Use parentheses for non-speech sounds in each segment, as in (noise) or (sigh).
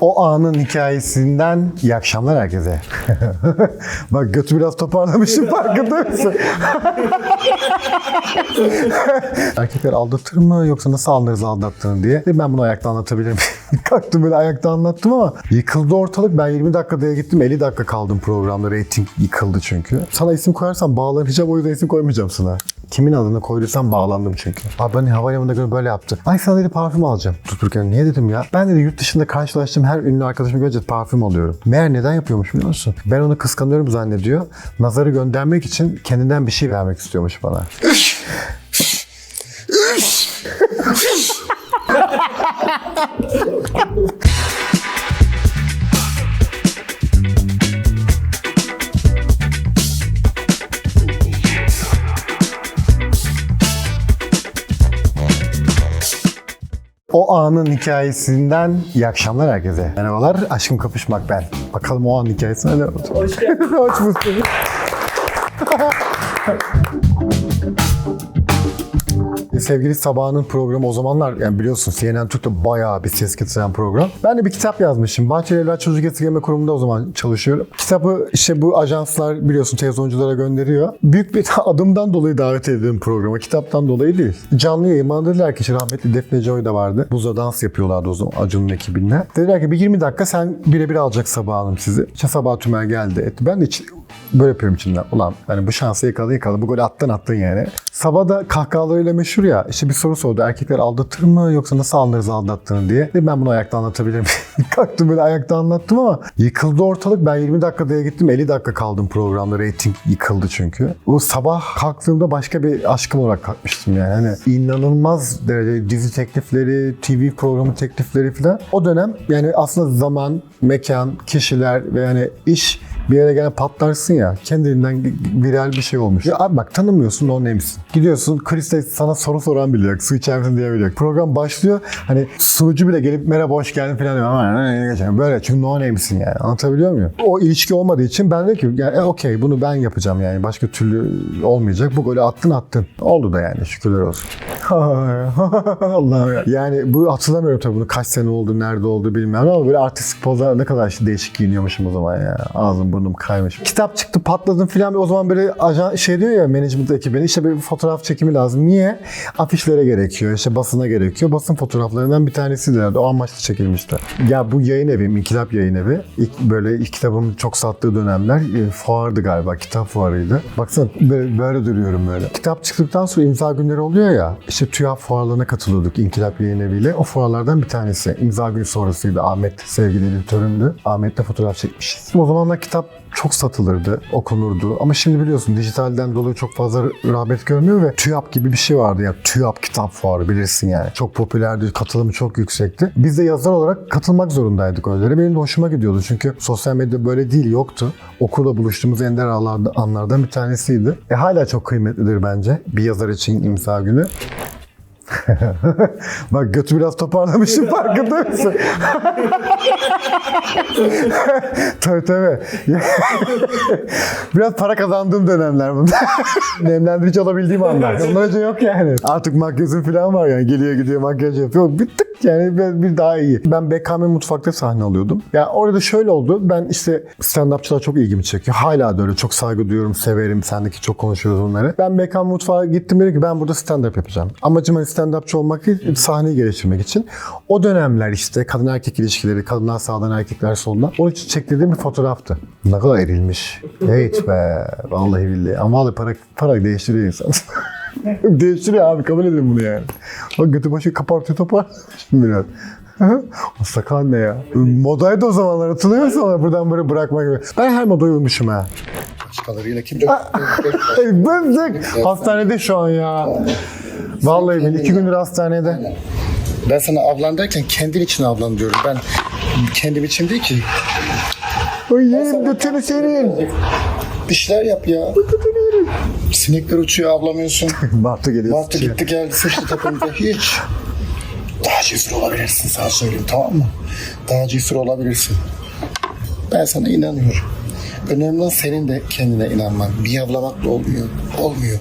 O anın hikayesinden iyi akşamlar herkese. (laughs) Bak götü biraz toparlamışım (laughs) farkında mısın? (laughs) Erkekler aldatır mı yoksa nasıl anlarız aldattığını diye. Ben bunu ayakta anlatabilirim. (laughs) Kalktım böyle ayakta anlattım ama yıkıldı ortalık. Ben 20 dakikaya gittim 50 dakika kaldım programda. Reyting yıkıldı çünkü. Sana isim koyarsam bağlanacağım o yüzden isim koymayacağım sana. Kimin adını koyduysam bağlandım çünkü. Abi beni havalimanında göre böyle yaptı. Ay sana dedi parfüm alacağım. Tuturken niye dedim ya? Ben dedi yurt dışında karşılaştığım her ünlü arkadaşımı görünce parfüm alıyorum. Meğer neden yapıyormuş biliyor musun? Ben onu kıskanıyorum zannediyor. Nazarı göndermek için kendinden bir şey vermek istiyormuş bana. O anın hikayesinden iyi akşamlar herkese. Merhabalar, aşkım kapışmak ben. Bakalım o an hikayesine ne oldu? Hoş geldin. (laughs) Hoş bulduk. (laughs) Sevgili Sabah'ın programı o zamanlar yani biliyorsun CNN Türk'te bayağı bir ses getiren program. Ben de bir kitap yazmışım. Bahçeli Evlat Çocuk Esirgeme Kurumu'nda o zaman çalışıyorum. Kitabı işte bu ajanslar biliyorsun televizyonculara gönderiyor. Büyük bir (laughs) adımdan dolayı davet edildim programa. Kitaptan dolayı değil. Canlı yayın bana dediler ki işte rahmetli Defne Joy da vardı. Buzda dans yapıyorlardı o zaman Acun'un ekibinle. Dediler ki bir 20 dakika sen birebir alacak Sabah Hanım sizi. İşte Sabah Tümer geldi etti. Ben de böyle yapıyorum içimden. Ulan hani bu şansı yakaladın yakaladın. Bu golü attın attın yani. Sabah da kahkahalarıyla meşhur ya. İşte bir soru sordu. Erkekler aldatır mı yoksa nasıl anlarız aldattığını diye. Dedim ben bunu ayakta anlatabilirim. (laughs) Kalktım böyle ayakta anlattım ama yıkıldı ortalık. Ben 20 dakikaya gittim 50 dakika kaldım programda. Rating yıkıldı çünkü. O sabah kalktığımda başka bir aşkım olarak kalkmıştım yani. Hani inanılmaz derece dizi teklifleri, TV programı teklifleri falan. O dönem yani aslında zaman, mekan, kişiler ve yani iş bir yere gene patlarsın ya kendiliğinden viral bir şey olmuş. Ya abi bak tanımıyorsun o neymişsin. Gidiyorsun Chris de sana soru soran bile yok. Su içer misin diye bile yok. Program başlıyor. Hani sunucu bile gelip merhaba hoş geldin falan diyor. Ama. Böyle çünkü no name'sin yani. Anlatabiliyor muyum? O ilişki olmadığı için ben de ki yani e, okey bunu ben yapacağım yani. Başka türlü olmayacak. Bu golü attın attın. Oldu da yani şükürler olsun. (laughs) Allah'ım ya. Yani bu hatırlamıyorum tabii bunu kaç sene oldu, nerede oldu bilmiyorum ama böyle artistik pozlar ne kadar işte değişik giyiniyormuşum o zaman ya. Ağzım burnum kaymış. Kitap çıktı patladım filan o zaman böyle ajan şey diyor ya management ekibine işte bir fotoğraf çekimi lazım. Niye? Afişlere gerekiyor, işte basına gerekiyor. Basın fotoğraflarından bir tanesiydi herhalde. O amaçlı çekilmişti. Ya bu yayın evim, İnkılap yayın evi. İlk böyle ilk kitabımın çok sattığı dönemler e, fuardı galiba. Kitap fuarıydı. Baksana böyle, böyle duruyorum böyle. Kitap çıktıktan sonra imza günleri oluyor ya. İşte TÜYAP fuarlarına katılıyorduk İnkılap yayın eviyle. O fuarlardan bir tanesi. İmza günü sonrasıydı. Ahmet sevgili editörümdü. Ahmet'le fotoğraf çekmişiz. O zamanlar kitap çok satılırdı, okunurdu. Ama şimdi biliyorsun dijitalden dolayı çok fazla rağbet görmüyor ve TÜYAP gibi bir şey vardı ya. TÜYAP kitap fuarı bilirsin yani. Çok popülerdi, katılımı çok yüksekti. Biz de yazar olarak katılmak zorundaydık öylelere. Benim de hoşuma gidiyordu çünkü sosyal medya böyle değil, yoktu. Okulda buluştuğumuz ender anlardan bir tanesiydi. E hala çok kıymetlidir bence bir yazar için imza günü. (laughs) Bak götü biraz toparlamışım farkında mısın? (laughs) tabii tabii. biraz para kazandığım dönemler bunlar. (laughs) Nemlendirici alabildiğim anlar. Ondan önce yok yani. Artık makyajım falan var yani. Geliyor gidiyor makyaj yapıyor. Bir tık yani bir, bir daha iyi. Ben BKM Mutfak'ta sahne alıyordum. Ya orada şöyle oldu. Ben işte stand-upçılar çok ilgimi çekiyor. Hala da öyle. Çok saygı duyuyorum, severim. Sendeki çok konuşuyoruz bunları. Ben BKM Mutfak'a gittim dedim ki ben burada stand-up yapacağım. Amacım hani stand-upçı olmak değil, sahneyi geliştirmek için. O dönemler işte kadın erkek ilişkileri, kadınlar sağdan erkekler soldan. Onun için çektirdiğim bir fotoğraftı. Ne kadar erilmiş. Evet be. Vallahi billahi. Ama vallahi para, para değiştiriyor insan. (laughs) değiştiriyor abi kabul edin bunu yani. Bak götü başı kapartıyor topar. Şimdi biraz. (laughs) O sakal ne ya? Modaydı o zamanlar hatırlıyor musun? onu? Buradan böyle bırakma gibi. Ben her modaya uymuşum ha. Başkalarıyla kim (laughs) Bıktık. Hastanede şu an ya. Vallahi ben iki gündür hastanede. Ben sana ablan derken kendin için ablan diyorum. Ben kendim için değil ki. Ay yerim götünü senin. Bir şeyler yap ya. Sinekler uçuyor avlamıyorsun. (laughs) Martı geliyor. Martı gitti geldi sıçtı tepemde. Hiç. Daha cesur olabilirsin sana söyleyeyim tamam mı? Daha cesur olabilirsin. Ben sana inanıyorum. Önemli olan senin de kendine inanman. Bir avlamakla olmuyor. Olmuyor.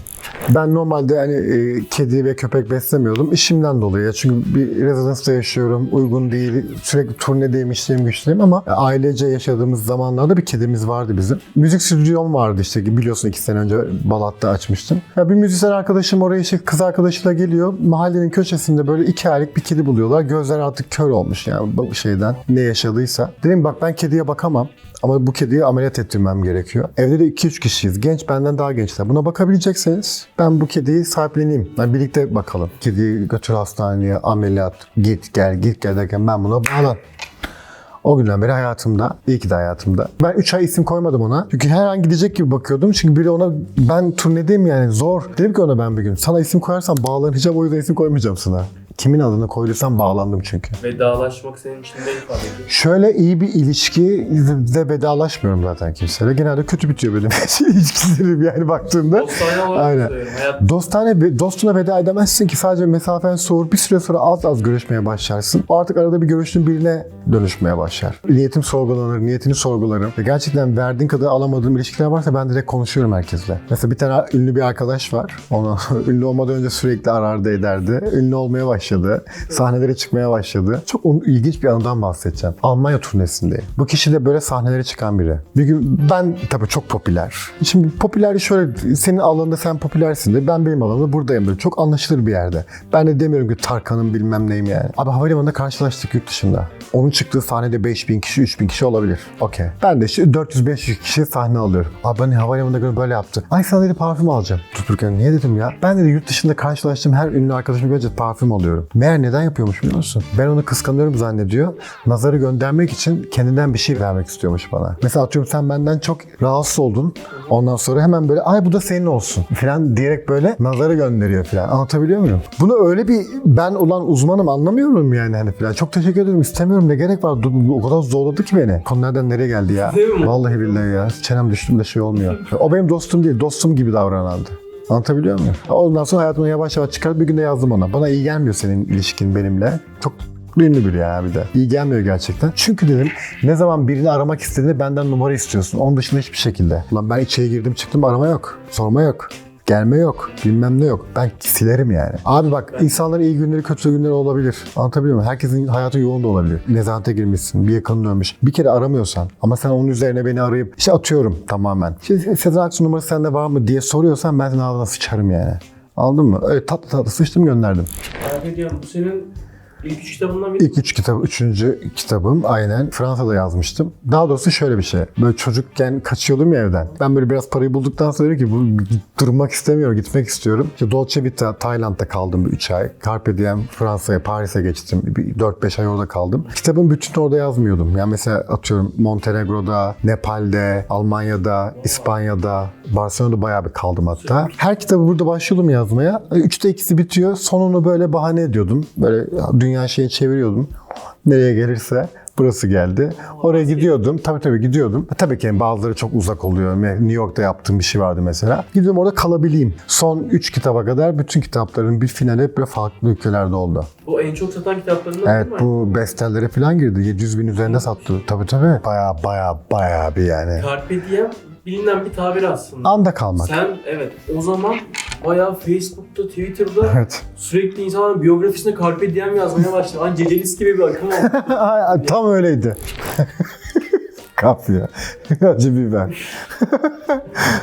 Ben normalde hani e, kedi ve köpek beslemiyordum. İşimden dolayı. Çünkü bir rezidansta yaşıyorum. Uygun değil. Sürekli turnedeyim, işleyim, güçlüyüm ama ailece yaşadığımız zamanlarda bir kedimiz vardı bizim. Müzik stüdyom vardı işte. Biliyorsun iki sene önce Balat'ta açmıştım. Ya bir müzisyen arkadaşım oraya işte kız arkadaşıyla geliyor. Mahallenin köşesinde böyle iki aylık bir kedi buluyorlar. Gözler artık kör olmuş yani bu şeyden. Ne yaşadıysa. Dedim bak ben kediye bakamam. Ama bu kediyi ameliyat ettirmem gerekiyor. Evde de 2-3 kişiyiz. Genç benden daha gençler. Buna bakabilecekseniz ben bu kediyi sahipleneyim. Ben birlikte bakalım. Kediyi götür hastaneye, ameliyat, git gel git gel derken ben buna bağlan. O günden beri hayatımda, iyi ki de hayatımda. Ben 3 ay isim koymadım ona. Çünkü her an gidecek gibi bakıyordum. Çünkü biri ona, ben turnedeyim yani zor. Dedim ki ona ben bir gün, sana isim koyarsam bağlanacağım o yüzden isim koymayacağım sana. Kimin adını koyduysam bağlandım çünkü. Vedalaşmak senin için ne ifade ediyor? Şöyle iyi bir ilişki de vedalaşmıyorum zaten kimseyle. Genelde kötü bitiyor benim (laughs) ilişkilerim yani baktığımda. Dostane olarak Aynen. Hayat Dostane, dostuna veda edemezsin ki sadece mesafen soğur. Bir süre sonra az az görüşmeye başlarsın. O artık arada bir görüştüğün birine dönüşmeye başlar. Niyetim sorgulanır, niyetini sorgularım. Ve gerçekten verdiğin kadar alamadığım ilişkiler varsa ben direkt konuşuyorum herkesle. Mesela bir tane ünlü bir arkadaş var. Onu ünlü olmadan önce sürekli arardı ederdi. Ünlü olmaya başladı. Sahnelere çıkmaya başladı. Çok ilginç bir anıdan bahsedeceğim. Almanya turnesindeyim. Bu kişi de böyle sahnelere çıkan biri. Bir gün ben tabii çok popüler. Şimdi popüler şöyle senin alanında sen popülersin ben benim alanımda buradayım böyle. Çok anlaşılır bir yerde. Ben de demiyorum ki Tarkan'ın bilmem neyim yani. Abi havalimanında karşılaştık yurt dışında. Onun çıktığı sahnede 5000 kişi, 3000 kişi olabilir. Okey. Ben de işte 400-500 kişi sahne alıyorum. Abi ben havalimanında böyle yaptı. Ay sana dedi parfüm alacağım. Tuturken niye dedim ya? Ben dedi yurt dışında karşılaştığım her ünlü arkadaşım görünce parfüm alıyorum. Meğer neden yapıyormuş biliyor musun? Ben onu kıskanıyorum zannediyor. Nazarı göndermek için kendinden bir şey vermek istiyormuş bana. Mesela atıyorum sen benden çok rahatsız oldun. Ondan sonra hemen böyle ay bu da senin olsun falan diyerek böyle nazarı gönderiyor falan. Anlatabiliyor muyum? Bunu öyle bir ben olan uzmanım anlamıyorum yani hani falan. Çok teşekkür ederim istemiyorum ne gerek var. O kadar zorladı ki beni. Konu nereden nereye geldi ya? Vallahi billahi ya. Çenem düştüm de şey olmuyor. O benim dostum değil. Dostum gibi davranandı. Anlatabiliyor muyum? Ondan sonra hayatımdan yavaş yavaş çıkarıp bir günde yazdım ona. Bana iyi gelmiyor senin ilişkin benimle. Çok ünlü biri ya bir de. İyi gelmiyor gerçekten. Çünkü dedim ne zaman birini aramak istediğinde benden numara istiyorsun. Onun dışında hiçbir şekilde. Ulan ben içeri girdim çıktım arama yok. Sorma yok. Gelme yok. Bilmem ne yok. Ben silerim yani. Abi bak insanların iyi günleri kötü günleri olabilir. Anlatabiliyor muyum? Herkesin hayatı yoğun da olabilir. Nezarete girmişsin. Bir yakının ölmüş. Bir kere aramıyorsan ama sen onun üzerine beni arayıp işte atıyorum tamamen. İşte Sezen Aksu numarası sende var mı diye soruyorsan ben senin ağzına sıçarım yani. Anladın mı? Öyle tatlı tatlı sıçtım gönderdim. merak ediyorum. Bu senin ilk üç kitabından biri. İlk üç kitap, üçüncü kitabım aynen Fransa'da yazmıştım. Daha doğrusu şöyle bir şey. Böyle çocukken kaçıyordum ya evden. Ben böyle biraz parayı bulduktan sonra ki bu durmak istemiyorum, gitmek istiyorum. İşte Dolce Vita, Tayland'da kaldım bir 3 ay. Carpe Diem Fransa'ya, Paris'e geçtim. Bir 4-5 ay orada kaldım. Kitabın bütünü orada yazmıyordum. Yani mesela atıyorum Montenegro'da, Nepal'de, Almanya'da, İspanya'da, Barcelona'da bayağı bir kaldım hatta. Her kitabı burada başlıyordum yazmaya. Üçte ikisi bitiyor. Sonunu böyle bahane ediyordum. Böyle dünya şeyi çeviriyordum. Nereye gelirse burası geldi. Oraya gidiyordum. Tabii tabii gidiyordum. Tabii ki bazıları çok uzak oluyor. New York'ta yaptığım bir şey vardı mesela. Gidiyordum orada kalabileyim. Son 3 kitaba kadar bütün kitapların bir finali hep böyle farklı ülkelerde oldu. Bu en çok satan kitaplarından Evet bu bestsellere falan girdi. 700 bin üzerinde sattı. Tabii tabii. Baya baya baya bir yani. Carpe diem bilinen bir tabir aslında. Anda kalmak. Sen evet o zaman bayağı Facebook'ta, Twitter'da Evet. sürekli insanların biyografisine Carpe diem yazmaya başladı. Hani Cecelis gibi bir akım oldu. (laughs) Ay, Tam öyleydi. (laughs) Kapya. (laughs) Acı biber.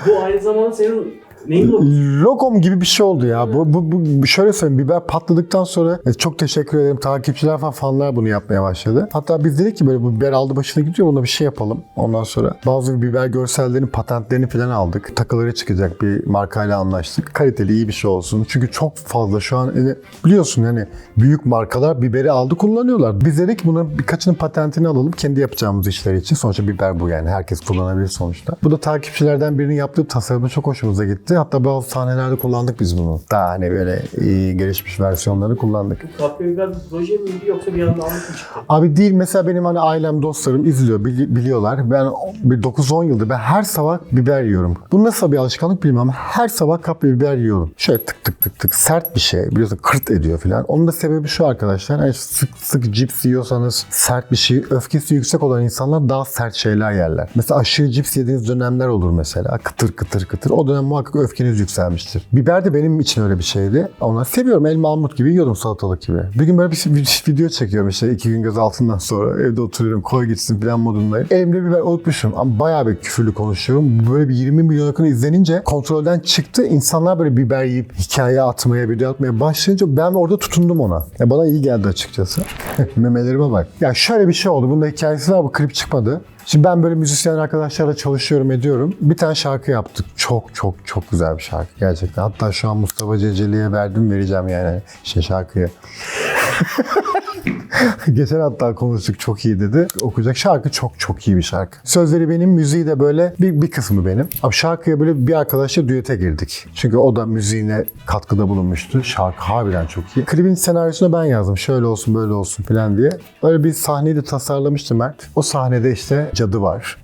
Bu aynı zamanda senin o? Lokom gibi bir şey oldu ya. Bu, bu, bu şöyle söyleyeyim biber patladıktan sonra e, çok teşekkür ederim. Takipçiler falan fanlar bunu yapmaya başladı. Hatta biz dedik ki böyle bu biber aldı başına gidiyor buna bir şey yapalım. Ondan sonra bazı biber görsellerinin patentlerini falan aldık. Takıları çıkacak bir markayla anlaştık. Kaliteli iyi bir şey olsun. Çünkü çok fazla şu an e, biliyorsun yani büyük markalar biberi aldı kullanıyorlar. Biz dedik ki bunun birkaçının patentini alalım kendi yapacağımız işler için. Sonuçta biber bu yani. Herkes kullanabilir sonuçta. Bu da takipçilerden birinin yaptığı tasarımı çok hoşumuza gitti. Hatta bazı sahnelerde kullandık biz bunu. Daha hani böyle iyi gelişmiş versiyonları kullandık. Bir proje miydi yoksa bir anda anlık mı çıktı? Abi değil mesela benim hani ailem, dostlarım izliyor, bili- biliyorlar. Ben bir 9-10 yıldır ben her sabah biber yiyorum. Bu nasıl bir alışkanlık bilmem ama her sabah kapya biber yiyorum. Şöyle tık tık tık tık sert bir şey biliyorsun kırt ediyor falan. Onun da sebebi şu arkadaşlar. Hani sık sık cips yiyorsanız sert bir şey, öfkesi yüksek olan insanlar daha sert şeyler yerler. Mesela aşırı cips yediğiniz dönemler olur mesela. Kıtır kıtır kıtır. O dönem muhakkak öfkeniz yükselmiştir. Biber de benim için öyle bir şeydi. Onları seviyorum. Elma armut gibi yiyordum salatalık gibi. Bir gün böyle bir bir video çekiyorum işte iki gün göz altından sonra evde oturuyorum koy gitsin falan modundayım. Elimde biber unutmuşum ama bayağı bir küfürlü konuşuyorum. Böyle bir 20 milyon yakın izlenince kontrolden çıktı. İnsanlar böyle biber yiyip hikaye atmaya, video atmaya başlayınca ben orada tutundum ona. Ya bana iyi geldi açıkçası. (laughs) Memelerime bak. Ya şöyle bir şey oldu. Bunda hikayesi var. Bu klip çıkmadı. Şimdi ben böyle müzisyen arkadaşlarla çalışıyorum ediyorum. Bir tane şarkı yaptık. Çok çok çok güzel bir şarkı gerçekten. Hatta şu an Mustafa Ceceli'ye verdim vereceğim yani şey şarkıyı. (laughs) (laughs) Geçen hatta konuştuk çok iyi dedi. Okuyacak şarkı çok çok iyi bir şarkı. Sözleri benim, müziği de böyle bir, bir kısmı benim. Ama şarkıya böyle bir arkadaşla düete girdik. Çünkü o da müziğine katkıda bulunmuştu. Şarkı harbiden çok iyi. Klibin senaryosunu ben yazdım. Şöyle olsun böyle olsun falan diye. Böyle bir sahneyi de tasarlamıştı Mert. O sahnede işte cadı var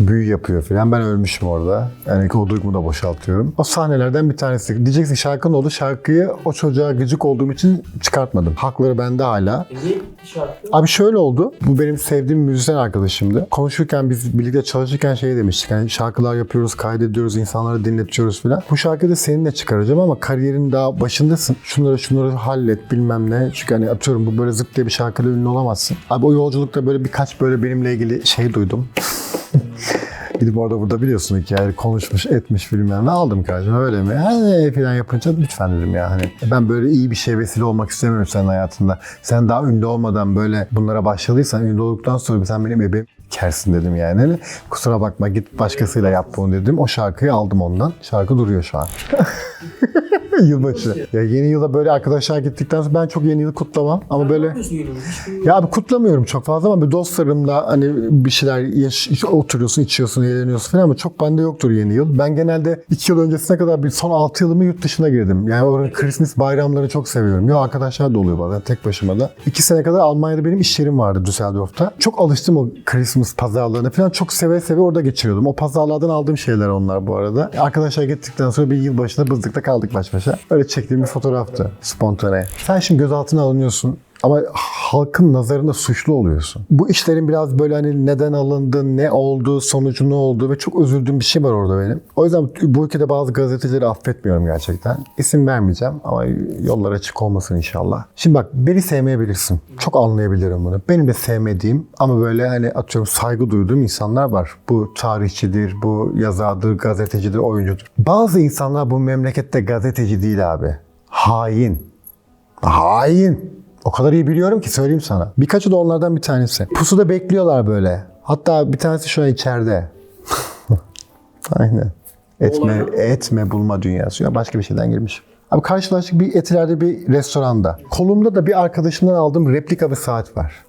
büyü yapıyor falan. Ben ölmüşüm orada. Yani o duygumu da boşaltıyorum. O sahnelerden bir tanesi. Diyeceksin şarkı ne oldu? Şarkıyı o çocuğa gıcık olduğum için çıkartmadım. Hakları bende hala. E şarkı? Abi şöyle oldu. Bu benim sevdiğim müzisyen arkadaşımdı. Konuşurken biz birlikte çalışırken şey demiştik. Hani şarkılar yapıyoruz, kaydediyoruz, insanlara dinletiyoruz falan. Bu şarkıyı da seninle çıkaracağım ama kariyerin daha başındasın. Şunları şunları hallet bilmem ne. Çünkü hani atıyorum bu böyle zıp diye bir şarkıyla ünlü olamazsın. Abi o yolculukta böyle birkaç böyle benimle ilgili şey duydum. (laughs) Gidip orada burada biliyorsun hikaye konuşmuş etmiş bilmem ne aldım kardeşim öyle mi? Hani falan yapınca lütfen dedim ya hani ben böyle iyi bir şey vesile olmak istemiyorum senin hayatında. Sen daha ünlü olmadan böyle bunlara başladıysan ünlü olduktan sonra sen benim ebeğim kersin dedim yani. Hani kusura bakma git başkasıyla yap bunu dedim. O şarkıyı aldım ondan. Şarkı duruyor şu an. (laughs) Yılbaşı. Ya yeni yıla böyle arkadaşlar gittikten sonra ben çok yeni yılı kutlamam ama böyle ya abi kutlamıyorum çok fazla ama bir dostlarımla hani bir şeyler yaş- oturuyorsun, içiyorsun, eğleniyorsun falan ama çok bende yoktur yeni yıl. Ben genelde 2 yıl öncesine kadar bir son 6 yılımı yurt dışına girdim. Yani oranın Christmas bayramlarını çok seviyorum. Yok arkadaşlar da oluyor bazen tek başıma da. 2 sene kadar Almanya'da benim iş yerim vardı Düsseldorf'ta. Çok alıştım o Christmas pazarlarına falan. Çok seve seve orada geçiriyordum. O pazarlardan aldığım şeyler onlar bu arada. Arkadaşlar gittikten sonra bir yıl başında bızlıkta kaldık baş başa. Öyle çektiğim bir fotoğraftı. Spontane. Sen şimdi gözaltına alınıyorsun. Ama halkın nazarında suçlu oluyorsun. Bu işlerin biraz böyle hani neden alındı, ne oldu, sonucu ne oldu ve çok üzüldüğüm bir şey var orada benim. O yüzden bu ülkede bazı gazetecileri affetmiyorum gerçekten. İsim vermeyeceğim ama yollar açık olmasın inşallah. Şimdi bak beni sevmeyebilirsin. Çok anlayabilirim bunu. Benim de sevmediğim ama böyle hani atıyorum saygı duyduğum insanlar var. Bu tarihçidir, bu yazardır, gazetecidir, oyuncudur. Bazı insanlar bu memlekette gazeteci değil abi. Hain. Hain. O kadar iyi biliyorum ki söyleyeyim sana. Birkaçı da onlardan bir tanesi. Pusuda bekliyorlar böyle. Hatta bir tanesi şu an içeride. (laughs) Aynen. Etme, etme bulma dünyası. Ya başka bir şeyden girmiş. Abi karşılaştık bir etilerde bir restoranda. Kolumda da bir arkadaşımdan aldığım replika bir saat var.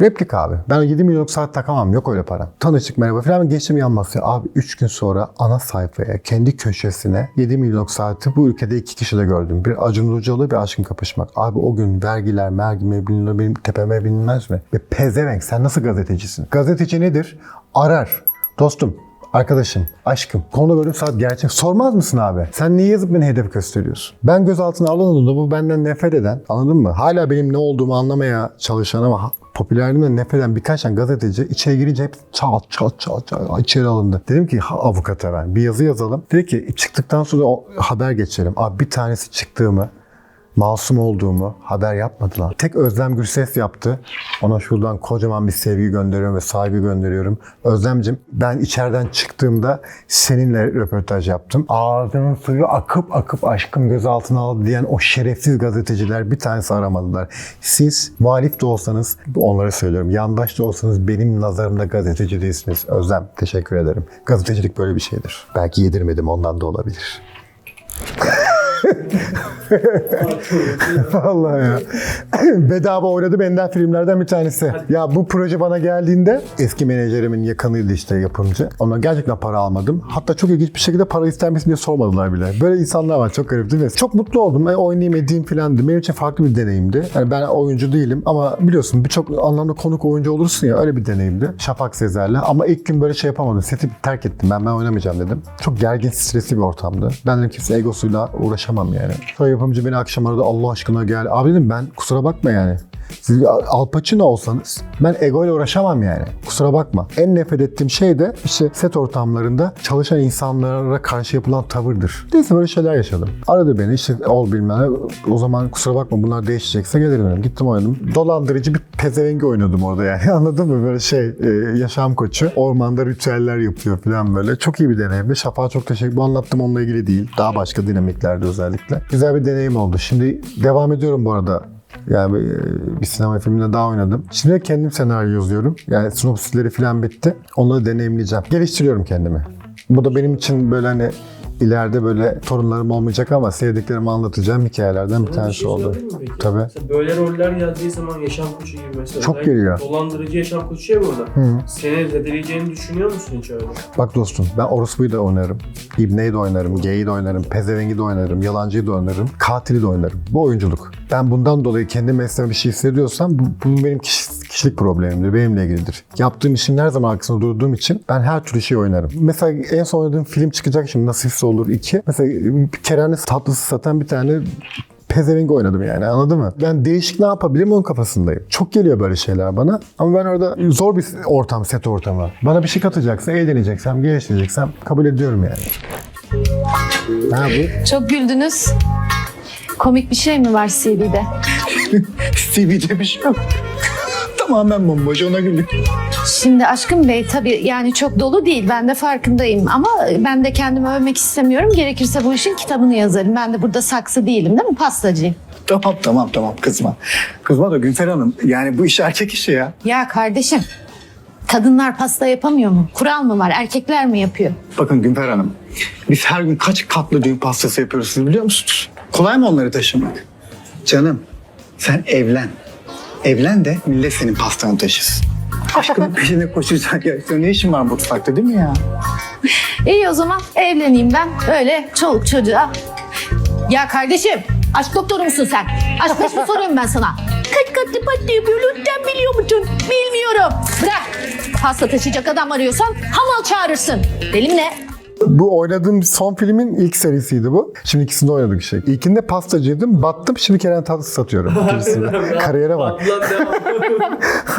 Replika abi. Ben o 7 milyonluk saat takamam. Yok öyle param. Tanıştık merhaba falan. Geçtim yan masaya. Abi 3 gün sonra ana sayfaya, kendi köşesine 7 milyonluk saati bu ülkede iki kişi de gördüm. Bir Acun Ilıcalı bir Aşkın Kapışmak. Abi o gün vergiler, mergi, binler benim tepeme binmez mi? Ve pezevenk sen nasıl gazetecisin? Gazeteci nedir? Arar. Dostum, Arkadaşım, aşkım, konu bölüm saat gerçek. Sormaz mısın abi? Sen niye yazıp beni hedef gösteriyorsun? Ben gözaltına alındığımda bu benden nefret eden, anladın mı? Hala benim ne olduğumu anlamaya çalışan ama popülerliğimden nefret eden birkaç tane gazeteci içeri girince hep çat çat çat çat içeri alındı. Dedim ki avukata ben bir yazı yazalım. Dedi ki çıktıktan sonra o haber geçelim. Abi bir tanesi çıktığımı masum olduğumu haber yapmadılar. Tek Özlem Gürses yaptı. Ona şuradan kocaman bir sevgi gönderiyorum ve saygı gönderiyorum. Özlemcim ben içeriden çıktığımda seninle röportaj yaptım. Ağzının suyu akıp akıp aşkım gözaltına aldı diyen o şerefsiz gazeteciler bir tanesi aramadılar. Siz muhalif de olsanız onlara söylüyorum. Yandaş da olsanız benim nazarımda gazeteci değilsiniz. Özlem teşekkür ederim. Gazetecilik böyle bir şeydir. Belki yedirmedim ondan da olabilir. (laughs) Vallahi ya. (coughs) Bedava oynadı benden filmlerden bir tanesi. Ya bu proje bana geldiğinde eski menajerimin yakınıydı işte yapımcı. Ona gerçekten para almadım. Hatta çok ilginç bir şekilde para ister misin diye sormadılar bile. Böyle insanlar var çok garip değil mi? Çok mutlu oldum. E, oynayayım edeyim filan dedim. Benim için farklı bir deneyimdi. Yani ben oyuncu değilim ama biliyorsun birçok anlamda konuk oyuncu olursun ya öyle bir deneyimdi. Şafak Sezer'le ama ilk gün böyle şey yapamadım. Seti terk ettim. Ben ben oynamayacağım dedim. Çok gergin, stresli bir ortamdı. Ben dedim kimse egosuyla uğraşamam yani. Sonra yapımcı beni akşam aradı Allah aşkına gel. Abi dedim ben kusura bakma yani. Siz Al Pacino olsanız ben ego ile uğraşamam yani. Kusura bakma. En nefret ettiğim şey de işte set ortamlarında çalışan insanlara karşı yapılan tavırdır. Neyse böyle şeyler yaşadım. Aradı beni işte ol bilmem ne. O zaman kusura bakma bunlar değişecekse gelirim dedim. Gittim oynadım. Dolandırıcı bir pezevengi oynadım orada yani. (laughs) Anladın mı? Böyle şey e, yaşam koçu. Ormanda ritüeller yapıyor falan böyle. Çok iyi bir deneyimdi. Şafak'a çok teşekkür Bu anlattım onunla ilgili değil. Daha başka dinamiklerde özellikle. Güzel bir deneyim oldu. Şimdi devam ediyorum bu arada. Yani e, bir sinema filminde daha oynadım. Şimdi kendim senaryo yazıyorum. Yani sinopsisleri falan bitti. Onları deneyimleyeceğim. Geliştiriyorum kendimi. Bu da benim için böyle hani ileride böyle torunlarım olmayacak ama sevdiklerimi anlatacağım hikayelerden bir tanesi şey oldu. Tabii. Mesela böyle roller geldiği zaman yaşam koçu gibi mesela. Çok özellikle geliyor. Dolandırıcı yaşam koçu ya burada. Hı. Seni zedeleyeceğini düşünüyor musun hiç öyle? Bak dostum ben orospuyu da oynarım. İbneyi de oynarım, geyi de oynarım, pezevengi de oynarım, yalancıyı da oynarım, katili de oynarım. Bu oyunculuk. Ben bundan dolayı kendi mesleğime bir şey hissediyorsam bu, bu benim kişi- kişilik problemimdir, benimle ilgilidir. Yaptığım işin her zaman arkasında durduğum için ben her türlü şeyi oynarım. Mesela en son oynadığım film çıkacak şimdi Nasipse Olur 2. Mesela kerane tatlısı satan bir tane pezevenk oynadım yani anladın mı? Ben değişik ne yapabilirim onun kafasındayım. Çok geliyor böyle şeyler bana ama ben orada zor bir ortam, set ortamı. Bana bir şey katacaksa, eğleneceksem, geliştireceksem kabul ediyorum yani. Ne bu? Çok güldünüz. Komik bir şey mi var CV'de? (laughs) CV'de bir şey yok. Tamamen bomboş ona gülük. Şimdi Aşkın Bey tabii yani çok dolu değil. Ben de farkındayım ama ben de kendimi övmek istemiyorum. Gerekirse bu işin kitabını yazarım. Ben de burada saksı değilim değil mi? Pastacıyım. Tamam tamam tamam kızma. Kızma da Günfer Hanım yani bu iş erkek işi ya. Ya kardeşim kadınlar pasta yapamıyor mu? Kural mı var? Erkekler mi yapıyor? Bakın Günfer Hanım biz her gün kaç katlı düğün pastası yapıyoruz siz biliyor musunuz? Kolay mı onları taşımak? Canım sen evlen. Evlen de millet senin pastanı taşısın. (laughs) Aşkın peşine koşacak ya. Senin ne işin var mutfakta değil mi ya? (laughs) İyi o zaman evleneyim ben. Öyle çoluk çocuğa. Ya kardeşim aşk doktoru musun sen? Aşk mi (laughs) soruyorum ben sana? Kaç katlı yapıyor lütfen biliyor musun? Bilmiyorum. Bırak. Pasta taşıyacak adam arıyorsan hamal çağırırsın. Benim ne? Bu oynadığım son filmin ilk serisiydi bu. Şimdi ikisinde oynadık işte. İlkinde pastacıydım, battım. Şimdi Kerem Tatlısı satıyorum. (laughs) ikincisinde. Kariyere bak.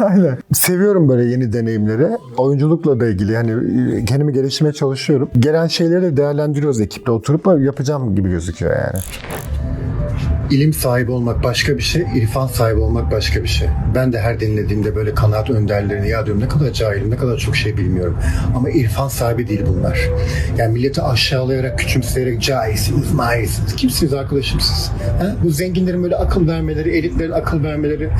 (laughs) Aynen. Seviyorum böyle yeni deneyimleri. Oyunculukla da ilgili yani e, kendimi geliştirmeye çalışıyorum. Gelen şeyleri de değerlendiriyoruz ekiple oturup yapacağım gibi gözüküyor yani. İlim sahibi olmak başka bir şey, irfan sahibi olmak başka bir şey. Ben de her dinlediğimde böyle kanaat önderlerini ya diyorum ne kadar cahilim, ne kadar çok şey bilmiyorum. Ama irfan sahibi değil bunlar. Yani milleti aşağılayarak, küçümseyerek cahilsiniz, mahilsiniz. Kimsiniz arkadaşım siz? Ha? Bu zenginlerin böyle akıl vermeleri, elitlerin akıl vermeleri,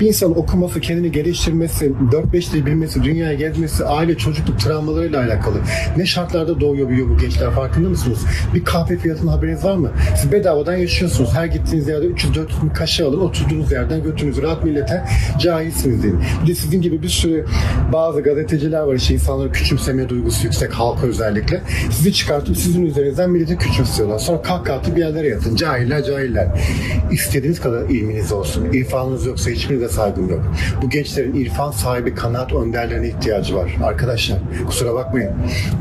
bir insanın okuması, kendini geliştirmesi, 4-5 dil bilmesi, dünyaya gezmesi, aile, çocukluk travmalarıyla alakalı. Ne şartlarda doğuyor büyüyor bu gençler farkında mısınız? Bir kahve fiyatının haberiniz var mı? Siz bedavadan yaşıyorsunuz. Her gittiğiniz yerde 300-400 bin kaşığı alın, oturduğunuz yerden götünüzü rahat millete cahilsiniz deyin. Bir de sizin gibi bir sürü bazı gazeteciler var işte insanları küçümseme duygusu yüksek halka özellikle. Sizi çıkartıp sizin üzerinizden milleti küçümsüyorlar. Sonra kahkaha atıp bir yerlere yatın. Cahiller cahiller. İstediğiniz kadar ilminiz olsun. İrfanınız yoksa hiçbirinize saygım yok. Bu gençlerin irfan sahibi kanaat önderlerine ihtiyacı var. Arkadaşlar kusura bakmayın.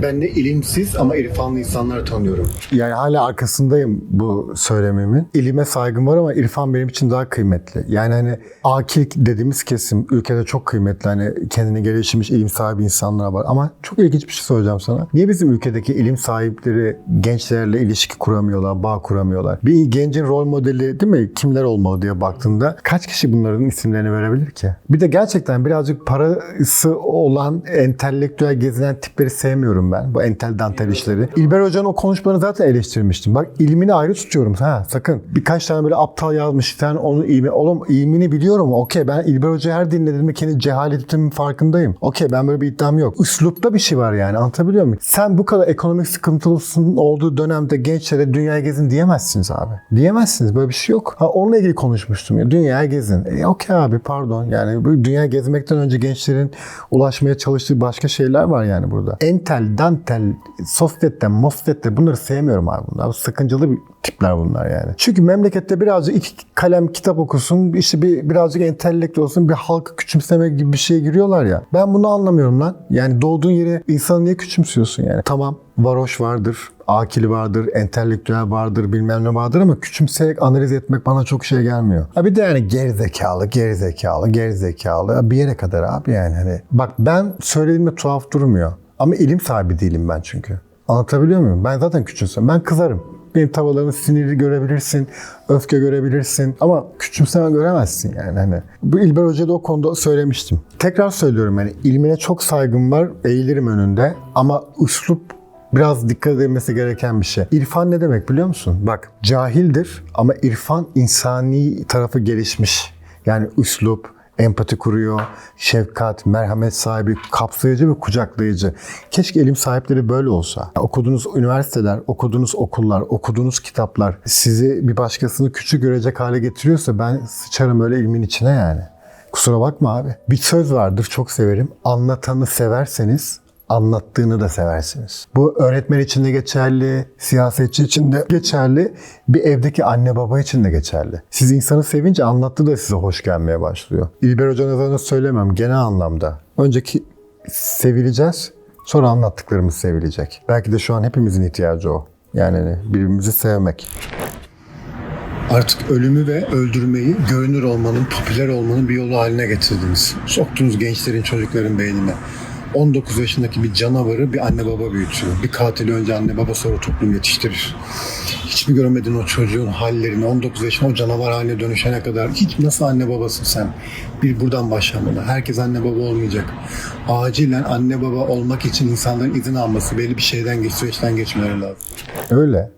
Ben ne ilimsiz ama irfanlı insanları tanıyorum. Yani hala arkasındayım bu söylemimin. İlime saygım var ama irfan benim için daha kıymetli. Yani hani akil dediğimiz kesim ülkede çok kıymetli. Hani kendini geliştirmiş ilim sahibi insanlar var. Ama çok ilginç bir şey söyleyeceğim sana. Niye bizim ülkedeki ilim sahipleri gençlerle ilişki kuramıyorlar, bağ kuramıyorlar? Bir gencin rol modeli değil mi? Kimler olmalı diye baktığında kaç kişi bunların isimlerini verebilir ki? Bir de gerçekten birazcık parası olan entelektüel gezinen tipleri sevmiyorum ben. Bu entel dantel işleri. İlber Hoca'nın o konuşmalarını zaten eleştirmiştim. Bak ilmini ayrı tutuyorum. Ha sakın. Birkaç tane böyle aptal yazmış. Sen onun ilmi. Oğlum ilmini biliyorum. Okey ben İlber Hoca'yı her dinlediğimde kendi cehaletimin farkındayım. Okey ben böyle bir iddiam yok. Üslupta bir şey var yani. Anlatabiliyor muyum? Sen bu kadar ekonomik sıkıntılısın olduğu dönemde gençlere dünyaya gezin diyemezsiniz abi. Diyemezsiniz. Böyle bir şey yok. Ha, onunla ilgili konuşmuştum ya. Dünyaya gezin. E, okey abi pardon. Yani dünya gezmekten önce gençlerin ulaşmaya çalıştığı başka şeyler var yani burada. Entel, dantel, sosyetten, mosyetten bunları sevmiyorum abi. Bunlar Bu sakıncalı bir tipler bunlar yani. Çünkü memlekette birazcık iki kalem kitap okusun, işte bir birazcık entelektüel olsun, bir halkı küçümseme gibi bir şeye giriyorlar ya. Ben bunu anlamıyorum lan. Yani doğduğun yeri insanı niye küçümsüyorsun yani? Tamam varoş vardır, akili vardır, entelektüel vardır, bilmem ne vardır ama küçümseyerek analiz etmek bana çok şey gelmiyor. Ha bir de yani gerizekalı, gerizekalı, gerizekalı bir yere kadar abi yani hani. Bak ben söylediğimde tuhaf durmuyor. Ama ilim sahibi değilim ben çünkü. Anlatabiliyor muyum? Ben zaten küçümsem. Ben kızarım. Benim tavırlarımı sinirli görebilirsin, öfke görebilirsin ama küçümseme göremezsin yani. Hani bu İlber Hoca da o konuda söylemiştim. Tekrar söylüyorum yani ilmine çok saygım var, eğilirim önünde ama üslup biraz dikkat edilmesi gereken bir şey. İrfan ne demek biliyor musun? Bak cahildir ama irfan insani tarafı gelişmiş. Yani üslup, empati kuruyor, şefkat, merhamet sahibi, kapsayıcı ve kucaklayıcı. Keşke ilim sahipleri böyle olsa. Okuduğunuz üniversiteler, okuduğunuz okullar, okuduğunuz kitaplar sizi bir başkasını küçük görecek hale getiriyorsa ben sıçarım öyle ilmin içine yani. Kusura bakma abi. Bir söz vardır çok severim. Anlatanı severseniz anlattığını da seversiniz. Bu öğretmen için de geçerli, siyasetçi için de geçerli, bir evdeki anne baba için de geçerli. Siz insanı sevince anlattığı da size hoş gelmeye başlıyor. İlber Hoca nazarında söylemem genel anlamda. Önceki sevileceğiz, sonra anlattıklarımız sevilecek. Belki de şu an hepimizin ihtiyacı o. Yani birbirimizi sevmek. Artık ölümü ve öldürmeyi görünür olmanın, popüler olmanın bir yolu haline getirdiniz. Soktunuz gençlerin, çocukların beynine. 19 yaşındaki bir canavarı bir anne baba büyütüyor. Bir katili önce anne baba sonra toplum yetiştirir. Hiç mi görmedin o çocuğun hallerini? 19 yaşında o canavar haline dönüşene kadar hiç nasıl anne babasın sen? Bir buradan başlamalı. Herkes anne baba olmayacak. Acilen anne baba olmak için insanların izin alması, belli bir şeyden geç, süreçten geçmeleri lazım. Öyle.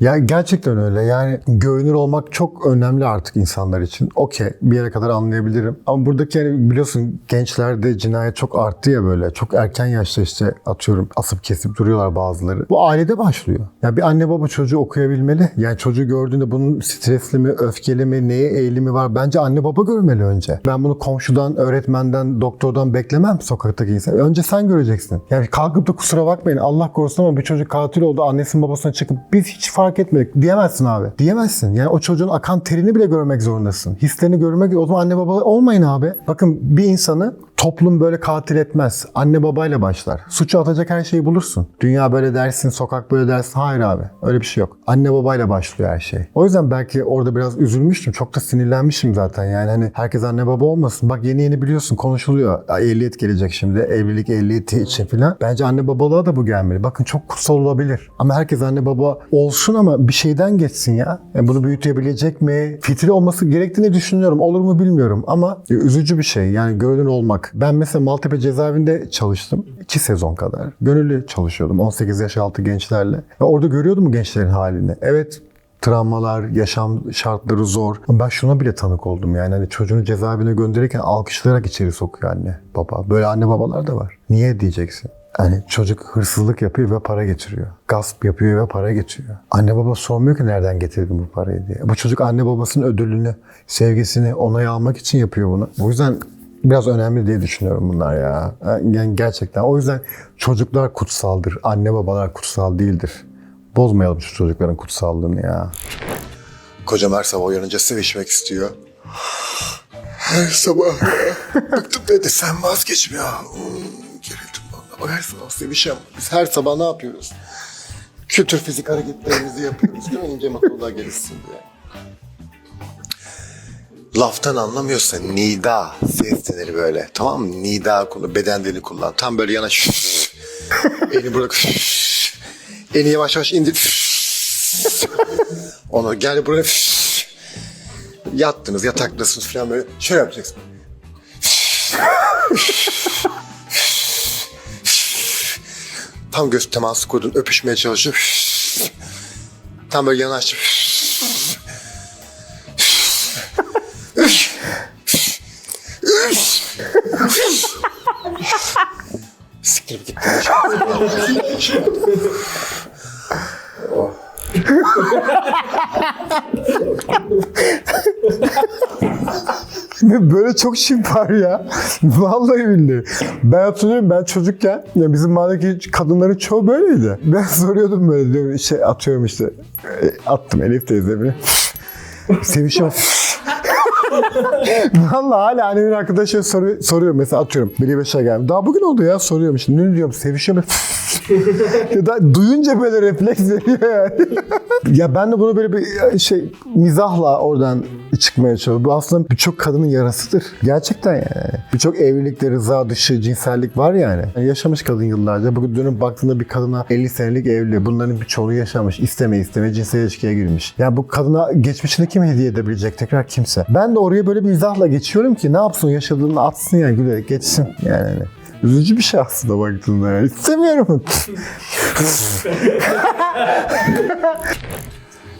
Ya gerçekten öyle. Yani görünür olmak çok önemli artık insanlar için. Okey bir yere kadar anlayabilirim. Ama buradaki yani biliyorsun gençlerde cinayet çok arttı ya böyle. Çok erken yaşta işte atıyorum asıp kesip duruyorlar bazıları. Bu ailede başlıyor. Ya bir anne baba çocuğu okuyabilmeli. Yani çocuğu gördüğünde bunun stresli mi, öfkeli mi, neye eğilimi var? Bence anne baba görmeli önce. Ben bunu komşudan, öğretmenden, doktordan beklemem sokaktaki insan. Önce sen göreceksin. Yani kalkıp da kusura bakmayın Allah korusun ama bir çocuk katil oldu annesinin babasına çıkıp biz hiç fark etmedik diyemezsin abi. Diyemezsin. Yani o çocuğun akan terini bile görmek zorundasın. Hislerini görmek o zaman anne baba olmayın abi. Bakın bir insanı toplum böyle katil etmez. Anne babayla başlar. Suçu atacak her şeyi bulursun. Dünya böyle dersin, sokak böyle dersin. Hayır abi. Öyle bir şey yok. Anne babayla başlıyor her şey. O yüzden belki orada biraz üzülmüştüm. Çok da sinirlenmişim zaten. Yani hani herkes anne baba olmasın. Bak yeni yeni biliyorsun konuşuluyor. Ya, Ehliyet gelecek şimdi. Evlilik ehliyeti için falan. Bence anne babalığa da bu gelmeli. Bakın çok kutsal olabilir. Ama herkes anne baba olsun ama bir şeyden geçsin ya. Yani bunu büyütebilecek mi? Fitri olması gerektiğini düşünüyorum. Olur mu bilmiyorum ama e, üzücü bir şey. Yani görünür olmak. Ben mesela Maltepe cezaevinde çalıştım. 2 sezon kadar. Gönüllü çalışıyordum 18 yaş altı gençlerle. Ve orada görüyordum gençlerin halini. Evet travmalar, yaşam şartları zor. Ben şuna bile tanık oldum yani. Hani çocuğunu cezaevine gönderirken alkışlayarak içeri sokuyor anne, baba. Böyle anne babalar da var. Niye diyeceksin? Hani çocuk hırsızlık yapıyor ve para getiriyor. Gasp yapıyor ve para getiriyor. Anne baba sormuyor ki nereden getirdin bu parayı diye. Bu çocuk anne babasının ödülünü, sevgisini, onayı almak için yapıyor bunu. O yüzden biraz önemli diye düşünüyorum bunlar ya. Yani gerçekten. O yüzden çocuklar kutsaldır. Anne babalar kutsal değildir. Bozmayalım şu çocukların kutsallığını ya. Kocam her sabah uyanınca sevişmek istiyor. Her sabah. Bıktım dedi sen vazgeçme ya. Hmm, Gerildim valla. Bak her sabah sevişem. Biz her sabah ne yapıyoruz? Kültür fizik hareketlerimizi yapıyoruz. Değil mi? İnce matolda gelişsin diye. Laftan anlamıyorsa nida seslenir böyle. Tamam mı? Nida konu beden dilini kullan. Tam böyle yana (laughs) Elini burada Elini yavaş yavaş indir. Onu gel buraya. Yattınız, yataktasınız falan böyle. Şöyle yapacaksın. Tam göz teması kurdun, öpüşmeye çalışıyor. Tam böyle yanaştı. Siktirip gittim. (laughs) Böyle çok çift var ya. Vallahi billahi. Ben hatırlıyorum ben çocukken ya bizim mahalledeki kadınların çoğu böyleydi. Ben (laughs) soruyordum böyle diyorum şey atıyorum işte. E, Attım Elif teyzemi. (laughs) Sevişiyorum. Vallahi hala annemin arkadaşı soruyor, soruyor mesela atıyorum. Biri beşe gelmiş. Daha bugün oldu ya soruyorum işte. Ne diyorum da (laughs) duyunca böyle refleks veriyor yani. (laughs) ya ben de bunu böyle bir şey mizahla oradan çıkmaya çalışıyorum. Bu aslında birçok kadının yarasıdır. Gerçekten yani. Birçok evlilikte rıza dışı cinsellik var yani. yani. Yaşamış kadın yıllarca. Bugün dönüp baktığında bir kadına 50 senelik evli. Bunların birçoğunu yaşamış. İsteme isteme cinsel ilişkiye girmiş. Yani bu kadına geçmişini kim hediye edebilecek tekrar kimse. Ben de oraya böyle bir mizahla geçiyorum ki ne yapsın yaşadığını atsın yani gülerek geçsin yani. Üzücü bir şey aslında baktığında yani. İstemiyorum.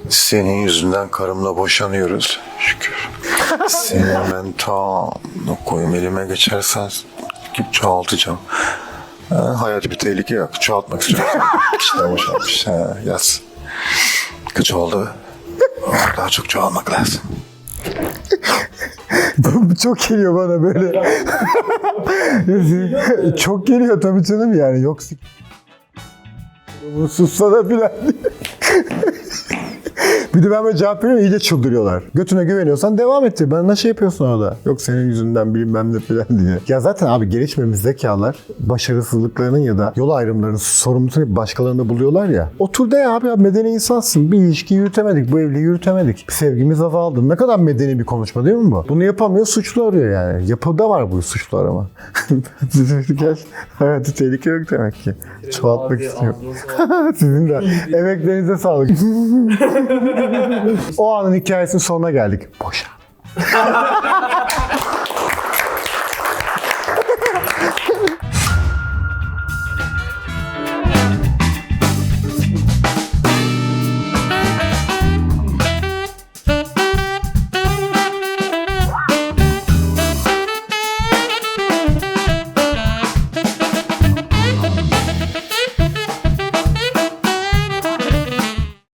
Senin yüzünden karımla boşanıyoruz. Şükür. Seni ben tam koyayım elime geçersen gidip çoğaltacağım. Ha, hayati bir tehlike yok. Çoğaltmak istiyorsan. İşte boşanmış. Ha, yaz. Kaç oldu? Daha çok çoğalmak lazım. Çok geliyor bana böyle. (laughs) çok geliyor tabii canım yani. Yok Bunu sussana filan. Bir de ben böyle cevap veriyorum iyice çıldırıyorlar. Götüne güveniyorsan devam ettir. Bana ne şey yapıyorsun orada? Yok senin yüzünden bilmem ne filan diye. Ya zaten abi gelişmemiş zekalar başarısızlıklarının ya da yol ayrımlarının sorumlusunu başkalarında buluyorlar ya. Otur de ya abi ya medeni insansın. Bir ilişki yürütemedik. Bu evliliği yürütemedik. Sevgimiz azaldı. Ne kadar medeni bir konuşma değil mi bu? Bunu yapamıyor suçlu arıyor yani. Yapıda var bu suçlu arama. (laughs) Hayatı tehlike yok demek ki. Çoğaltmak istiyorum. (laughs) Sizin de. Emeklerinize sağlık. (laughs) (laughs) o anın hikayesinin sonuna geldik. Boşa. (laughs)